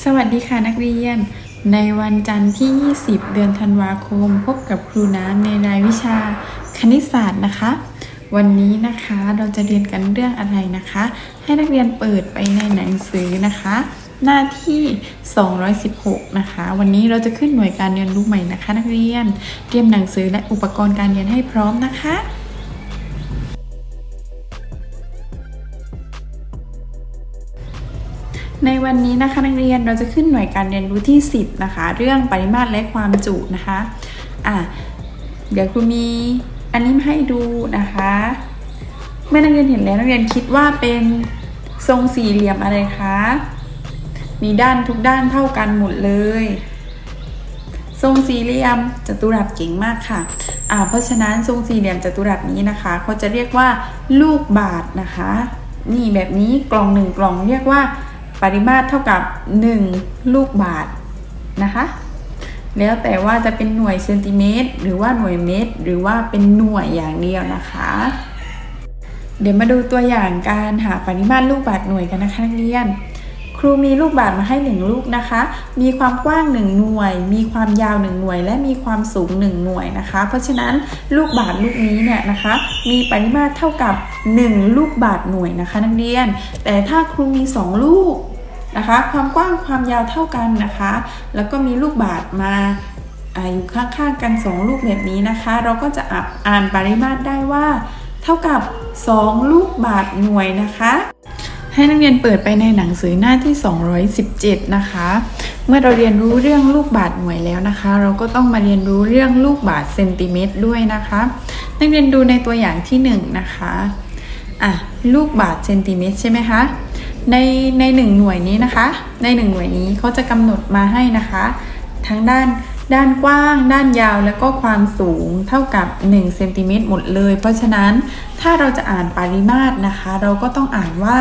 สวัสดีค่ะนักเรียน ในวันจันทร์ที่ 20 เดือนธันวาคม พบกับครูน้ำในรายวิชาคณิตศาสตร์นะคะ วันนี้นะคะเราจะเรียนกันเรื่องอะไรนะคะ ให้นักเรียนเปิดไปในหนังสือนะคะ หน้าที่ 216 นะคะ วันนี้เราจะขึ้นหน่วยการเรียนรู้ใหม่นะคะ นักเรียนเตรียมหนังสือและอุปกรณ์การเรียนให้พร้อมนะคะ ในวันนี้นะคะนักเรียนเราจะขึ้นหน่วยการเรียนรู้ที่ 10 นะคะ เรื่องปริมาตรและความจุนะคะอะเดี๋ยวครูมีอันนี้มาให้ดูนะคะ เมื่อนักเรียนเห็นแล้วนักเรียนคิดว่าเป็นทรงสี่เหลี่ยมอะไรคะมีด้านทุกด้านเท่ากันหมดเลย ทรงสี่เหลี่ยมจัตุรัสเก่งมากค่ะอ่าเพราะฉะนั้นทรงสี่เหลี่ยมจัตุรัสนี้นะคะเขาจะเรียกว่าลูกบาศก์นะคะ นี่แบบนี้กล่องหนึ่งกล่องเรียกว่า ปริมาตรเท่ากับ 1 ลูกบาศก์นะคะ แล้วแต่ว่าจะเป็นหน่วยเซนติเมตร หรือว่าหน่วยเมตร หรือว่าเป็นหน่วยอย่างเดียวนะคะ เดี๋ยวมาดูตัวอย่างการหาปริมาตรลูกบาศก์หน่วยกันนะคะนักเรียนครูมีลูกบาศก์มาให้ 1 ลูกนะคะ มีความกว้าง 1 หน่วย มีความยาว 1 หน่วย และมีความสูง 1 หน่วยนะคะ เพราะฉะนั้นลูกบาศก์ลูกนี้เนี่ยนะคะ มีปริมาตรเท่ากับ 1 ลูกบาศก์หน่วยนะคะ นักเรียน แต่ถ้าครูมี 2 ลูก นะคะ ความกว้างความยาวเท่ากันนะคะ แล้วก็มีลูกบาศก์มาอยู่ข้างๆกัน 2 ลูกแบบนี้นะคะ เราก็จะอ่านอ่านปริมาตรได้ว่า เท่ากับ 2 ลูกบาศก์หน่วยนะคะ ให้นักเรียนเปิดไปในหนังสือหน้าที่ 217 นะคะ เมื่อเราเรียนรู้เรื่องลูกบาศก์หน่วยแล้วนะคะ เราก็ต้องมาเรียนรู้เรื่องลูกบาศก์เซนติเมตรด้วยนะคะ นักเรียนดูในตัวอย่างที่ 1 นะคะ อะลูกบาศก์เซนติเมตรใช่ไหมคะ ในในหนึ่งหน่วยนี้นะคะ ในหนึ่งหน่วยนี้เขาจะกำหนดมาให้นะคะ ทั้งด้านด้านกว้าง ด้านยาวแล้วก็ความสูงเท่ากับ1เซนติเมตรหมดเลย เพราะฉะนั้นถ้าเราจะอ่านปริมาตรนะคะ เราก็ต้องอ่านว่า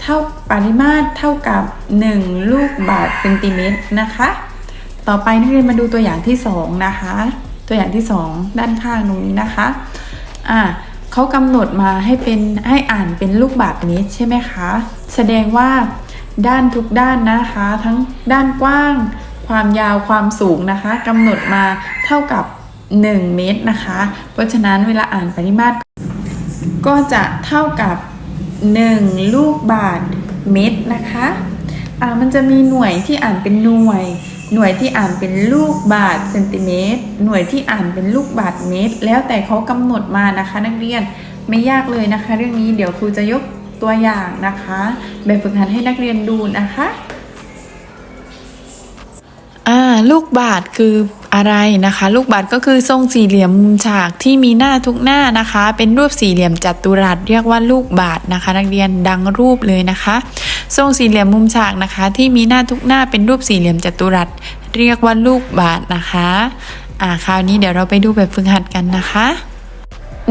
เท่าปริมาตรเท่ากับ 1 ลูกบาศก์เซนติเมตรนะคะ ต่อไปนักเรียนมาดูตัวอย่างที่ 2 นะคะ ตัวอย่างที่ 2 ด้านข้างตรงนี้นะคะอ่า เขากำหนดมาให้เป็นให้อ่านเป็นลูกบาศก์เมตรใช่ไหมคะ แสดงว่าด้านทุกด้านนะคะ ทั้งด้านกว้าง ความยาวความสูงนะคะกำหนดมาเท่ากับ 1 เมตรนะคะ เพราะฉะนั้นเวลาอ่านปริมาตร ก็จะเท่ากับ 1 ลูกบาศก์เมตรนะคะ อ่ามันจะมีหน่วยที่อ่านเป็นหน่วย หน่วยที่อ่านเป็นลูกบาทเซนติเมตร หน่วยที่อ่านเป็นลูกบาทเมตร แล้วแต่เขากำหนดมานะคะ นักเรียนไม่ยากเลยนะคะ เรื่องนี้เดี๋ยวครูจะยกตัวอย่างนะคะ แบบฝึกหัดให้นักเรียนดูนะคะ ลูกบาศก์คืออะไรนะคะ ลูกบาศก์ก็คือทรงสี่เหลี่ยมมุมฉากที่มีหน้าทุกหน้านะคะ เป็นรูปสี่เหลี่ยมจัตุรัสเรียกว่าลูกบาศก์นะคะ นักเรียนดังรูปเลยนะคะ ทรงสี่เหลี่ยมมุมฉากนะคะ ที่มีหน้าทุกหน้าเป็นรูปสี่เหลี่ยมจัตุรัสเรียกว่าลูกบาศก์นะคะอ่าคราวนี้เดี๋ยวเราไปดูแบบฝึกหัดกันนะคะ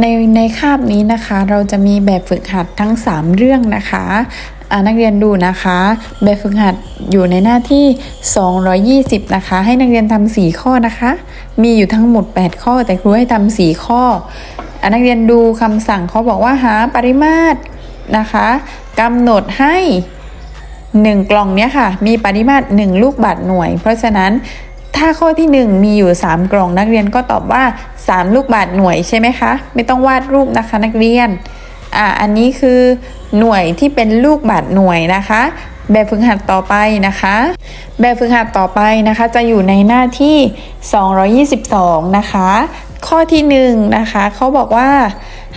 ในในคาบนี้นะคะเราจะมีแบบฝึกหัดทั้ง 3 เรื่องนะคะ นักเรียนดูนะคะแบบฝึกหัดอยู่ในหน้าที่ 220 นะคะ ให้นักเรียนทำ4ข้อนะคะ มีอยู่ทั้งหมด 8 ข้อ แต่ครูให้ทำ4ข้ออนักเรียนดูคำสั่งเขาบอกว่าหาปริมาตรนะคะกำหนดให้ 1 กล่องเนี้ยค่ะ มีปริมาตร 1 ลูกบาศก์หน่วย เพราะฉะนั้นถ้าข้อที่ 1 มีอยู่ 3 กล่องนักเรียนก็ตอบว่า 3 ลูกบาศก์หน่วยใช่ไหมคะ ไม่ต้องวาดรูปนะคะนักเรียน อ่าอันนี้คือหน่วยที่เป็นลูกบาศก์หน่วยนะคะ แบบฝึกหัดต่อไปนะคะ แบบฝึกหัดต่อไปนะคะ จะอยู่ในหน้าที่ 222 นะคะ ข้อที่1นะคะเขาบอกว่า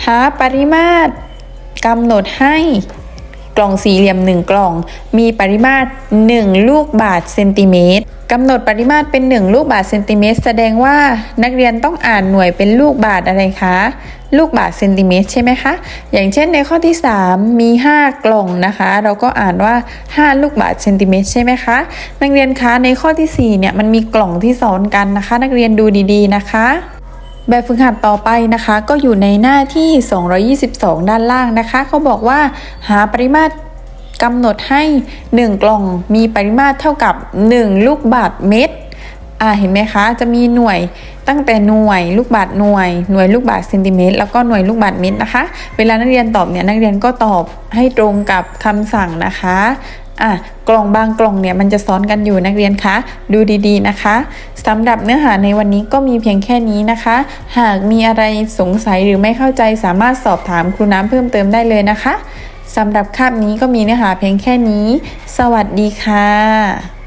หาปริมาตรกำหนดให้กล่องสี่เหลี่ยม 1 กล่อง มีปริมาตร 1 ลูกบาศก์เซนติเมตรกำหนดปริมาตรเป็น 1 ลูกบาศก์เซนติเมตร แสดงว่านักเรียนต้องอ่านหน่วยเป็นลูกบาศก์อะไรคะ ลูกบาศก์เซนติเมตรใช่ไหมคะ อย่างเช่นในข้อที่ 3 มี 5 กล่องนะคะ เราก็อ่านว่า 5 ลูกบาศก์เซนติเมตรใช่ไหมคะ นักเรียนคะในข้อที่4เนี่ยมันมีกล่องที่ซ้อนกันนะคะ นักเรียนดูดีๆนะคะแบบฝึกหัดต่อไปนะคะ ก็อยู่ในหน้าที่ 222 ด้านล่างนะคะเขาบอกว่าหาปริมาตรกำหนดให้ 1 กล่องมีปริมาตรเท่ากับ 1 ลูกบาศก์เมตร อ่าเห็นไหมคะ จะมีหน่วยตั้งแต่หน่วยลูกบาศก์หน่วยหน่วยลูกบาศก์เซนติเมตรแล้วก็หน่วยลูกบาศก์เมตรนะคะ เวลานักเรียนตอบเนี่ยนักเรียนก็ตอบให้ตรงกับคำสั่งนะคะอะกล่องบางกล่องเนี่ยมันจะซ้อนกันอยู่นักเรียนคะ ดูดีๆนะคะสำหรับเนื้อหาในวันนี้ก็มีเพียงแค่นี้นะคะ หากมีอะไรสงสัยหรือไม่เข้าใจสามารถสอบถามครูน้ำเพิ่มเติมได้เลยนะคะสำหรับคาบนี้ก็มีเนื้อหาเพียงแค่นี้ สวัสดีค่ะ